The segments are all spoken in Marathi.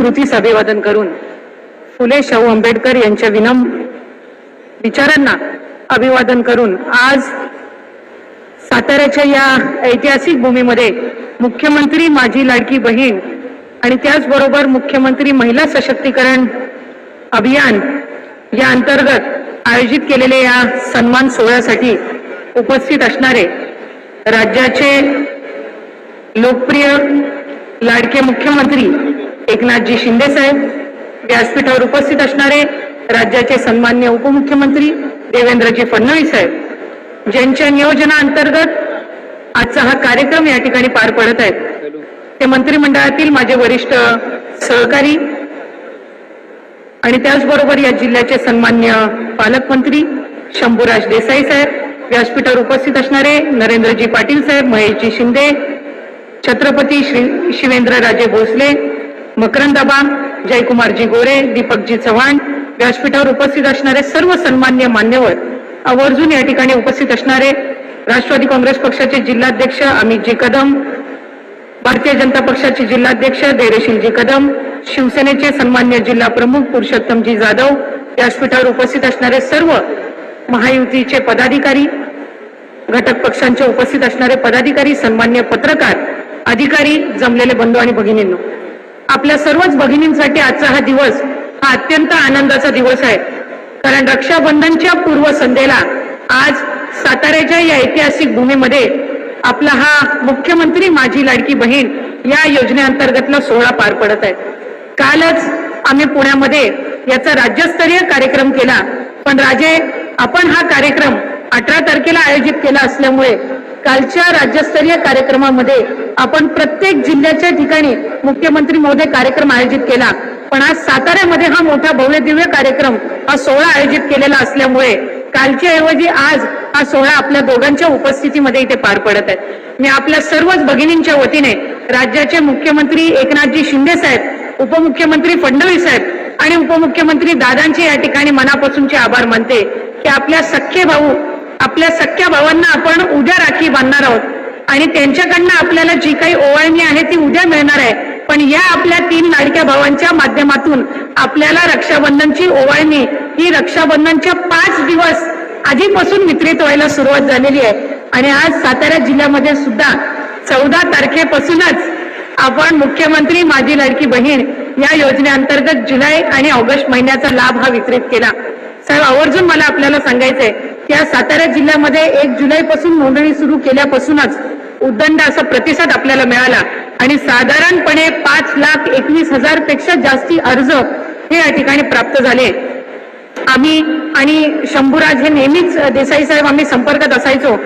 स्मृतीस अभिवादन करून फुले शाहू आंबेडकर यांच्या विनम विचारांना अभिवादन करून आज साताऱ्याच्या या ऐतिहासिक भूमीमध्ये मुख्यमंत्री माझी लाडकी बहीण आणि त्याचबरोबर मुख्यमंत्री महिला सशक्तीकरण अभियान या अंतर्गत आयोजित केलेल्या या सन्मान सोहळ्यासाठी उपस्थित असणारे राज्याचे लोकप्रिय लाडके मुख्यमंत्री एकनाथजी शिंदे साहेब व्यासपीठावर उपस्थित असणारे राज्याचे सन्मान्य उपमुख्यमंत्री देवेंद्रजी फडणवीस साहेब ज्यांच्या नियोजनाअंतर्गत आजचा हा कार्यक्रम या ठिकाणी पार पडत आहे. ते मंत्रिमंडळातील माझे वरिष्ठ सहकारी आणि त्याचबरोबर या जिल्ह्याचे सन्मान्य पालकमंत्री शंभूराज देसाई साहेब व्यासपीठावर उपस्थित असणारे नरेंद्रजी पाटील साहेब महेशजी शिंदे छत्रपती श्री शिवेंद्रराजे भोसले मकरंदाबा जयकुमारजी गोरे दीपकजी चव्हाण व्यासपीठावर उपस्थित असणारे सर्व सन्मान्य मान्यवर आवर्जून या ठिकाणी उपस्थित असणारे राष्ट्रवादी काँग्रेस पक्षाचे जिल्हाध्यक्ष अमितजी कदम भारतीय जनता पक्षाचे जिल्हाध्यक्ष धैर्यशीलजी कदम शिवसेनेचे सन्मान्य जिल्हा प्रमुख पुरुषोत्तमजी जाधव व्यासपीठावर उपस्थित असणारे सर्व महायुतीचे पदाधिकारी घटक पक्षांचे उपस्थित असणारे पदाधिकारी सन्मान्य पत्रकार अधिकारी जमलेले बंधू आणि भगिनींनो. आपल्या सर्वच भगिनींसाठी आजचा हा दिवस हा अत्यंत आनंदाचा दिवस आहे. कारण रक्षाबंधनच्या पूर्वसंध्येला आज साताऱ्याच्या या ऐतिहासिक भूमीमध्ये आपला हा मुख्यमंत्री माझी लाडकी बहीण या योजनेअंतर्गतला सोहळा पार पडत आहे. कालच आम्ही पुण्यामध्ये याचा राज्यस्तरीय कार्यक्रम केला. पण राजे आपण हा कार्यक्रम अठरा तारखेला आयोजित केला असल्यामुळे कालच्या राज्यस्तरीय कार्यक्रमामध्ये आपण प्रत्येक जिल्ह्याच्या ठिकाणी मुख्यमंत्री महोदय कार्यक्रम आयोजित केला. पण आज साताऱ्यामध्ये हा मोठा भव्य दिव्य कार्यक्रम हा सोहळा आयोजित केलेला असल्यामुळे कालच्या ऐवजी आज हा सोहळा आपल्या दोघांच्या उपस्थितीमध्ये इथे पार पडत आहे. मी आपल्या सर्वच भगिनींच्या वतीने राज्याचे मुख्यमंत्री एकनाथजी शिंदे साहेब उपमुख्यमंत्री फडणवीस साहेब आणि उपमुख्यमंत्री दादांचे या ठिकाणी मनापासूनचे आभार मानते की आपल्या सख्खे भाऊ आपल्या सख्या भावांना आपण उद्या राखी बांधणार आहोत. आणि त्यांच्याकडनं आपल्याला जी काही ओवाळणी आहे ती उद्या मिळणार आहे. पण या आपल्या तीन लाडक्या भावांच्या माध्यमातून आपल्याला रक्षाबंधनची ओवाळणी ही रक्षाबंधनच्या पाच दिवस आधीपासून वितरित व्हायला सुरुवात झालेली आहे. आणि आज सातारा जिल्ह्यामध्ये सुद्धा चौदा तारखेपासूनच आपण मुख्यमंत्री माझी लाडकी बहीण या योजनेअंतर्गत जुलै आणि ऑगस्ट महिन्याचा लाभ हा वितरित केला. साहेब आवर्जून मला आपल्याला सांगायचंय त्या सातारा जिल्ह्यामध्ये एक जुलै पासून नोंदणी सुरू केल्यापासूनच उद्दंड असा प्रतिसाद आपल्याला मिळाला. आणि साधारणपणे पाच लाख एकवीस हजारपेक्षा जास्ती अर्ज हे या ठिकाणी प्राप्त झाले. आम्ही आणि शंभूराज हे नेहमीच देसाई साहेब आम्ही संपर्कात असायचो.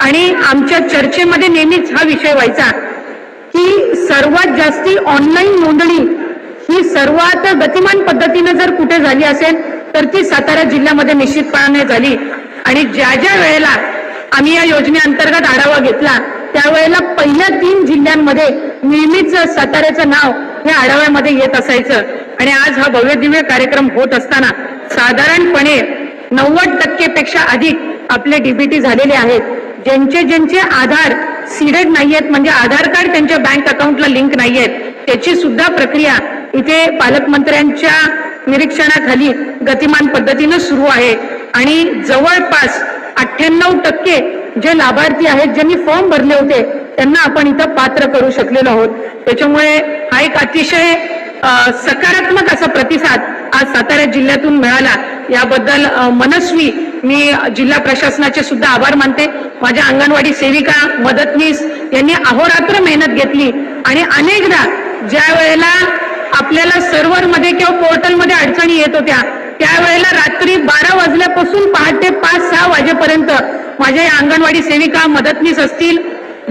आणि आमच्या चर्चेमध्ये नेहमीच हा विषय व्हायचा की सर्वात जास्ती ऑनलाईन नोंदणी ही सर्वात गतिमान पद्धतीनं जर कुठे झाली असेल तर ती सातारा जिल्ह्यामध्ये निश्चितपणाने झाली. आणि ज्या ज्या वेळेला आम्ही या योजनेअंतर्गत आढावा घेतला त्यावेळेला पहिल्या तीन जिल्ह्यांमध्ये नेहमीच साताऱ्याचं नाव हे आढाव्यामध्ये येत असायचं. आणि आज हा भव्य दिव्य कार्यक्रम होत असताना साधारणपणे नव्वद टक्के पेक्षा अधिक आपले डीबीटी झालेले आहेत. ज्यांचे ज्यांचे आधार सीडेड नाहीयेत म्हणजे आधार कार्ड त्यांच्या बँक अकाउंटला लिंक नाहीयेत त्याची सुद्धा प्रक्रिया इथे पालकमंत्र्यांच्या निरीक्षणाखाली गतिमान पद्धतीनं सुरू आहे. आणि जवळपास अठ्ठ्याण्णव टक्के जे लाभार्थी आहेत ज्यांनी फॉर्म भरले होते त्यांना आपण इथं पात्र करू शकलेलो आहोत. त्याच्यामुळे हा एक अतिशय सकारात्मक असा प्रतिसाद आज सातारा जिल्ह्यातून मिळाला. याबद्दल मनस्वी मी जिल्हा प्रशासनाचे सुद्धा आभार मानते. माझ्या अंगणवाडी सेविका मदतनीस यांनी अहोरात्र मेहनत घेतली आणि अनेकदा ज्या वेळेला आपल्याला सर्व्हरमध्ये किंवा पोर्टलमध्ये अडचणी येत होत्या त्यावेळेला रात्री बारा वाजल्यापासून पहाटे पाच सहा वाजेपर्यंत माझ्या या अंगणवाडी सेविका मदतनीस असतील.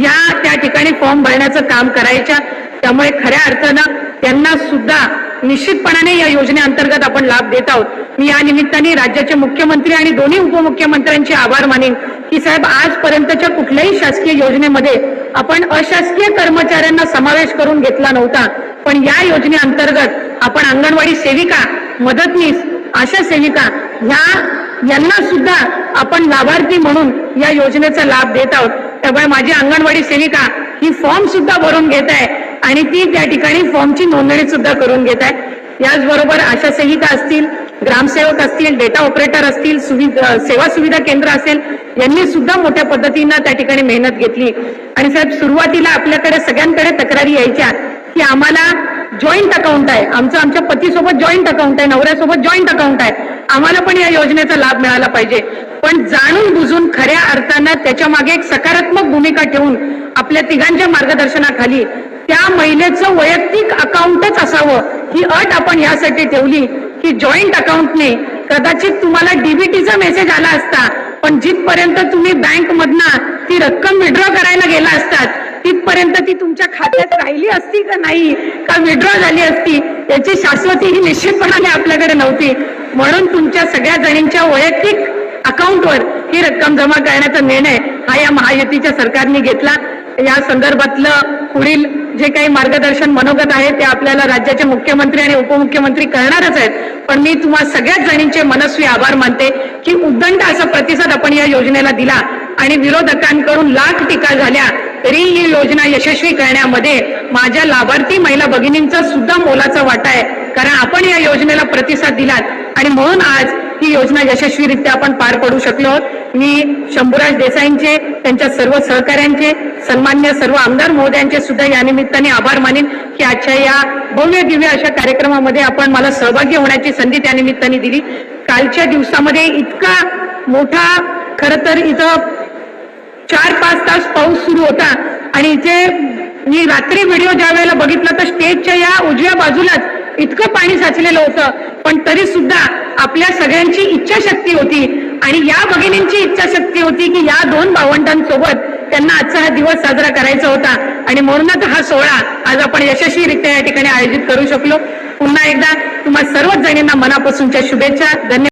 या त्या ठिकाणी फॉर्म भरण्याचं काम करायच्या. त्यामुळे खऱ्या अर्थानं त्यांना सुद्धा निश्चितपणाने या योजनेअंतर्गत आपण लाभ देत आहोत. मी या निमित्ताने राज्याचे मुख्यमंत्री आणि दोन्ही उपमुख्यमंत्र्यांचे आभार मानेन की साहेब आजपर्यंतच्या कुठल्याही शासकीय योजनेमध्ये आपण अशासकीय कर्मचाऱ्यांना समावेश करून घेतला नव्हता. पण या योजनेअंतर्गत आपण अंगणवाडी सेविका मदतनीस आशा सेविका ह्या यांना सुद्धा आपण लाभार्थी म्हणून या योजनेचा लाभ देत आहोत. त्यामुळे माझी अंगणवाडी सेविका ही फॉर्म सुद्धा भरून घेत आहे आणि ती त्या ठिकाणी फॉर्मची नोंदणी सुद्धा करून घेत आहे. याचबरोबर आशा सेविका असतील ग्रामसेवक असतील डेटा ऑपरेटर असतील सुविधा सेवा सुविधा केंद्र असेल यांनी सुद्धा मोठ्या पद्धतीनं त्या ठिकाणी मेहनत घेतली. आणि साहेब सुरुवातीला आपल्याकडे सगळ्यांकडे तक्रारी यायच्या. की आम्हाला जॉईंट अकाउंट आहे. आमचं आमच्या पतीसोबत जॉईंट अकाउंट आहे नवऱ्यासोबत जॉईंट अकाउंट आहे. आम्हाला पण या योजनेचा लाभ मिळाला पाहिजे. पण जाणून बुजून खऱ्या अर्थानं त्याच्यामागे एक सकारात्मक भूमिका ठेवून आपल्या तिघांच्या मार्गदर्शनाखाली त्या महिलेचं वैयक्तिक अकाउंटच असावं ही अट आपण यासाठी ठेवली की जॉईंट अकाउंटने कदाचित तुम्हाला डीबीटीचा मेसेज आला असता पण जिथपर्यंत तुम्ही बँक मधनं ती रक्कम विड्रॉ करायला गेला असतात तिथपर्यंत ती तुमच्या खात्यात राहिली असती का नाही? का विड्रॉ झाली असती? याची शाश्वती ही निश्चितपणाने आपल्याकडे नव्हती. म्हणून तुमच्या सगळ्या जणींच्या वैयक्तिक अकाउंटवर ही रक्कम जमा करण्याचा निर्णय हा या महायुतीच्या सरकारने घेतला. या संदर्भातलं पुढील जे काही मार्गदर्शन मनोगत आहे ते आपल्याला राज्याचे मुख्यमंत्री आणि उपमुख्यमंत्री करणारच आहेत. पण मी तुम्हा सगळ्याच जणींचे मनस्वी आभार मानते की उद्दंड असा प्रतिसाद आपण या योजनेला दिला आणि विरोधकांकडून लाख टीका झाल्या तरी ही योजना यशस्वी करण्यामध्ये माझ्या लाभार्थी महिला भगिनींचा सुद्धा मोलाचा वाटा आहे. कारण आपण या योजनेला प्रतिसाद दिलात आणि म्हणून आज ही योजना यशस्वीरित्या आपण पार पडू शकलो आहोत. मी शंभूराज देसाईंचे त्यांच्या सर्व सहकाऱ्यांचे सन्मान्य सर्व आमदार महोदयांचे सुद्धा या निमित्ताने आभार मानेन की आजच्या या भव्य दिव्य अशा कार्यक्रमामध्ये आपण मला सहभागी होण्याची संधी त्या निमित्ताने दिली. कालच्या दिवसामध्ये इतका मोठा खर तर इथं पाच तास पाऊस सुरू होता. आणि इथे मी रात्री व्हिडिओ ज्या वेळेला बघितला तर स्टेजच्या या उजव्या बाजूलाच इतकं पाणी साचलेलं होतं. पण तरी सुद्धा आपल्या सगळ्यांची इच्छाशक्ती होती. आणि या भगिनींची इच्छाशक्ती होती की या दोन भावंडांसोबत त्यांना आजचा हा दिवस साजरा करायचा होता. आणि म्हणूनच हा सोहळा आज आपण यशस्वीरित्या या ठिकाणी आयोजित करू शकलो. पुन्हा एकदा तुम्हा सर्वच जणींना मनापासूनच्या शुभेच्छा. धन्यवाद.